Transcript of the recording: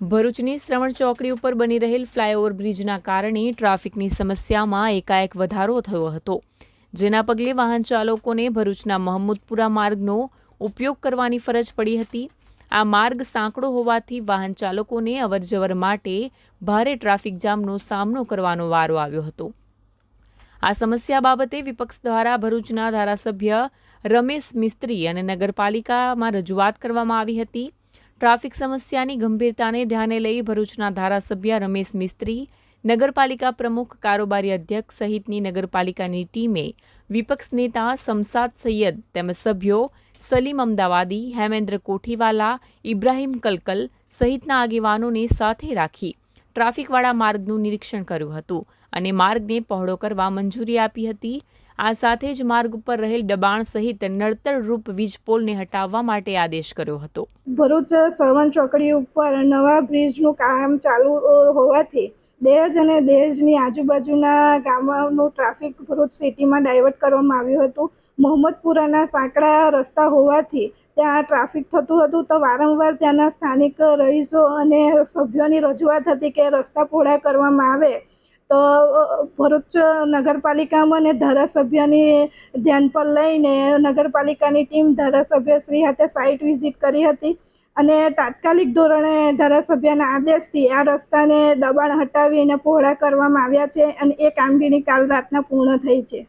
ભરૂચની શ્રવણ ચોકડી ઉપર બની રહેલ ફ્લાયઓવર બ્રિજના કારણે ટ્રાફિકની સમસ્યામાં એકાએક વધારો થયો હતો, જેના પગલે વાહન ચાલકોને ભરૂચના મહમ્મદપુરા માર્ગનો ઉપયોગ કરવાની ફરજ પડી હતી. આ માર્ગ સાંકડો હોવાથી વાહન ચાલકોને અવરજવર માટે ભારે ટ્રાફિક જામનો સામનો કરવાનો વારો આવ્યો હતો. આ સમસ્યા બાબતે વિપક્ષ દ્વારા ભરૂચના ધારાસભ્ય રમેશ મિસ્ત્રી અને નગરપાલિકામાં રજૂઆત કરવામાં આવી હતી. ટ્રાફિક સમસ્યાની ગંભીરતાને ધ્યાને લઈ ભરૂચના ધારાસભ્ય રમેશ મિસ્ત્રી, નગરપાલિકા પ્રમુખ કારોબારી અધ્યક્ષ સહિતની નગરપાલિકાની ટીમે વિપક્ષ નેતા શમસાદ સૈયદ તેમજ સભ્યો સલીમ અમદાવાદી, હેમેન્દ્ર કોઠીવાલા, ઇબ્રાહીમ કલકલ સહિતના આગેવાનોને સાથે રાખી ટ્રાફિકવાળા માર્ગનું નિરીક્ષણ કર્યું હતું અને માર્ગને પહોળો કરવા મંજૂરી આપી હતી. આ સાથે જ માર્ગ ઉપર રહેલ દબાણ સહિત નડતરરૂપ વીજ પોલને હટાવવા માટે આદેશ કર્યો હતો. ભરૂચ શ્રવણ ચોકડી ઉપર નવા બ્રિજનું કામ ચાલુ હોવાથી દહેજ અને દહેજની આજુબાજુના ગામોનું ટ્રાફિક ભરૂચ સિટીમાં ડાયવર્ટ કરવામાં આવ્યું હતું. મોહમ્મદપુરાના સાંકડા રસ્તા હોવાથી ત્યાં ટ્રાફિક થતું હતું તો વારંવાર ત્યાંના સ્થાનિક રહીશો અને સભ્યોની રજૂઆત હતી કે રસ્તા પહોળા કરવામાં આવે તો ભરૂચ નગરપાલિકામાં અને ધારાસભ્યની ધ્યાન પર લઈને નગરપાલિકાની ટીમ ધારાસભ્યશ્રી હાથે સાઇટ વિઝિટ કરી હતી. અને તાત્કાલિક ધોરણે ધારાસભ્યના આદેશથી આ રસ્તાને દબાણ હટાવીને પહોળા કરવામાં આવ્યા છે અને એ કામગીરી કાલ રાતના પૂર્ણ થઈ છે.